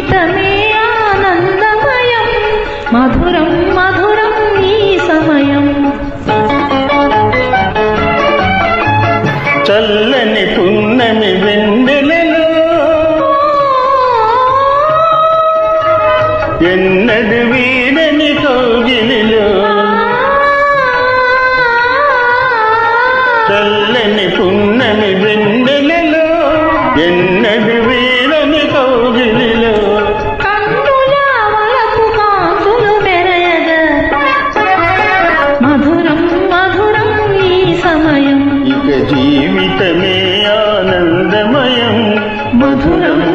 సంగీతమే ఆనందమయం. మధురం మధురం ఈ సమయం. చల్లని పున్నమి వెన్నెలలో ఎన్నడు వీడని కౌగిలిలో చల్లని పున్నమి వెన్నెలలో ఎన్నడు వీడ Oh, no, no.